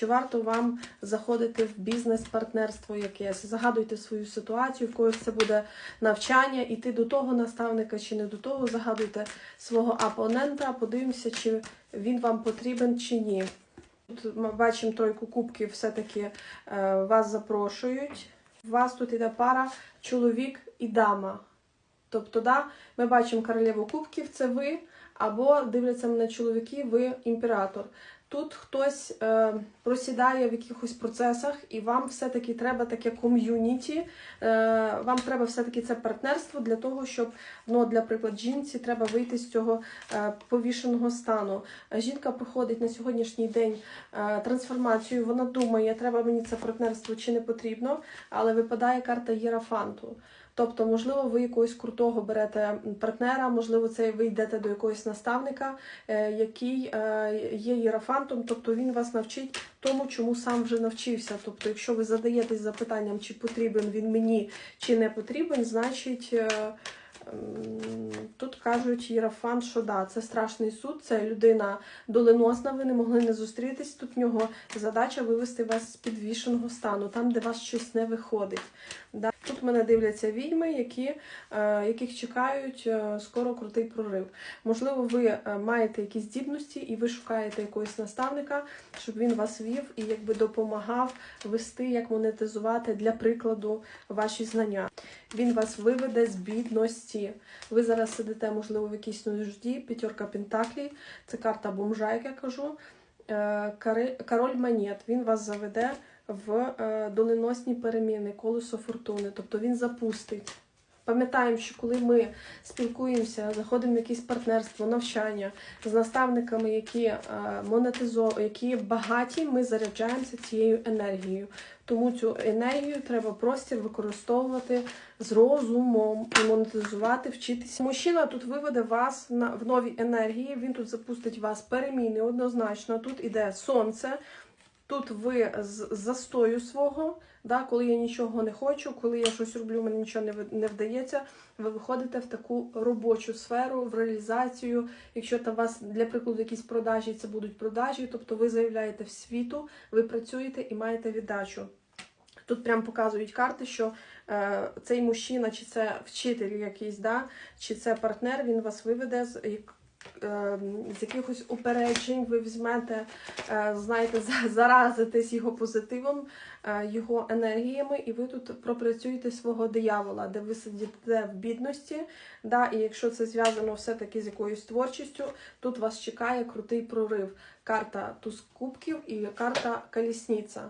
чи варто вам заходити в бізнес-партнерство якесь. Загадуйте свою ситуацію, в когось це буде навчання, іти до того наставника чи не до того. Загадуйте свого опонента, подивимося, чи він вам потрібен чи ні. Тут ми бачимо тройку кубків, все-таки е, вас запрошують. У вас тут іде пара чоловік і дама. Тобто, да, ми бачимо королеву кубків, це ви, або дивляться мене чоловіки, ви імператор. Тут хтось е, просідає в якихось процесах, і вам все-таки треба таке ком'юніті, е, вам треба все-таки це партнерство для того, щоб, ну, для приклад, жінці треба вийти з цього е, повішеного стану. Жінка проходить на сьогоднішній день е, трансформацію, вона думає, треба мені це партнерство чи не потрібно, але випадає карта Єрафанту. Тобто, можливо, ви якогось крутого берете партнера, можливо, це ви йдете до якогось наставника, е, який е, є єрафантом, тобто він вас навчить тому, чому сам вже навчився. Тобто, якщо ви задаєтесь запитанням, чи потрібен він мені, чи не потрібен, значить. е, Тут кажуть Єрафант, що да, це страшний суд, це людина доленосна, ви не могли не зустрітись. Тут в нього задача вивести вас з підвішеного стану, там, де вас щось не виходить. Да. Тут мене дивляться відьми, які, е, яких чекають е, скоро крутий прорив. Можливо, ви е, маєте якісь здібності і ви шукаєте якогось наставника, щоб він вас вів і якби допомагав вести, як монетизувати для прикладу ваші знання. Він вас виведе з бідності. Ви зараз сидите, можливо, в якійсь нужді, п'ятерка пентаклей, це карта бомжа, як я кажу. Король монет, він вас заведе в е, доленосні переміни, колесо фортуни, тобто він запустить. Пам'ятаємо, що коли ми спілкуємося, заходимо в якесь партнерство, навчання з наставниками, які е, монетизо, які багаті, ми заряджаємося цією енергією. Тому цю енергію треба простір використовувати з розумом і монетизувати, вчитися. Мужчина тут виведе вас на в нові енергії. Він тут запустить вас переміни однозначно. Тут іде сонце. Тут ви з застою свого, да, коли я нічого не хочу, коли я щось роблю, мені нічого не, не вдається. Ви виходите в таку робочу сферу, в реалізацію. Якщо там вас, для прикладу, якісь продажі, це будуть продажі, тобто ви заявляєте в світу, ви працюєте і маєте віддачу. Тут прям показують карти, що е, цей мужчина, чи це вчитель якийсь, да, чи це партнер, він вас виведе з, з якихось упереджень, ви візьмете, е, знаєте, за- заразитесь його позитивом, е, його енергіями, і ви тут пропрацюєте свого диявола, де ви сидите в бідності. Да, і якщо це зв'язано все-таки з якоюсь творчістю, тут вас чекає крутий прорив. Карта туз кубків і карта колісниця.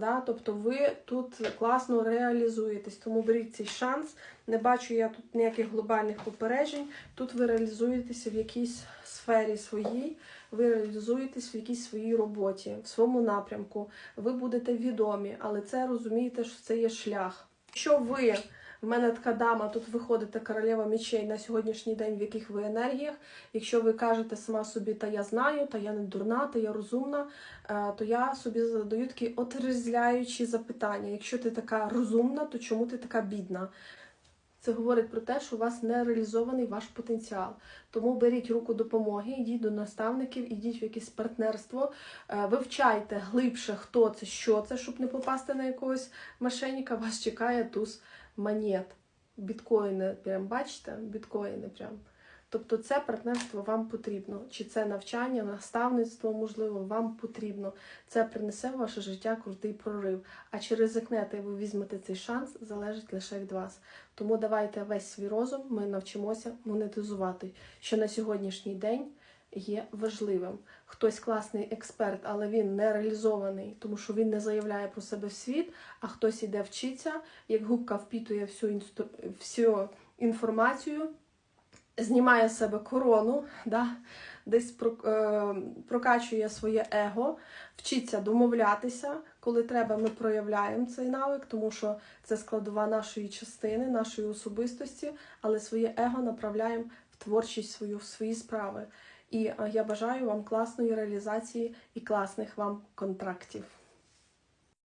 Да? Тобто ви тут класно реалізуєтесь, тому беріть цей шанс. Не бачу я тут ніяких глобальних попереджень. Тут ви реалізуєтеся в якійсь сфері своїй, ви реалізуєтесь в якійсь своїй роботі, в своєму напрямку. Ви будете відомі, але це розумієте, що це є шлях. Якщо ви в мене така дама, тут виходите королева мечей на сьогоднішній день, в яких ви енергіях. Якщо ви кажете сама собі, та я знаю, та я не дурна, та я розумна, е, то я собі задаю такі отрізляючі запитання. Якщо ти така розумна, то чому ти така бідна? Це говорить про те, що у вас не реалізований ваш потенціал. Тому беріть руку допомоги, йдіть до наставників, ідіть в якесь партнерство, е, вивчайте глибше, хто це, що це, щоб не попасти на якогось мошенника. Вас чекає туз монет. Біткоїни, прям бачите? Біткоїни прям. Тобто це партнерство вам потрібно. Чи це навчання, наставництво, можливо, вам потрібно. Це принесе в ваше життя крутий прорив. А чи ризикнете ви візьмете цей шанс, залежить лише від вас. Тому давайте весь свій розум ми навчимося монетизувати, що на сьогоднішній день є важливим. Хтось класний експерт, але він не реалізований, тому що він не заявляє про себе в світ, а хтось іде вчиться, як губка впітує всю, інстру... всю інформацію, знімає з себе корону, да? десь е... прокачує своє его, вчиться домовлятися. Коли треба, ми проявляємо цей навик, тому що це складова нашої частини, нашої особистості, але своє его направляємо в творчість свою, в свої справи. І е, я бажаю вам класної реалізації і класних вам контрактів.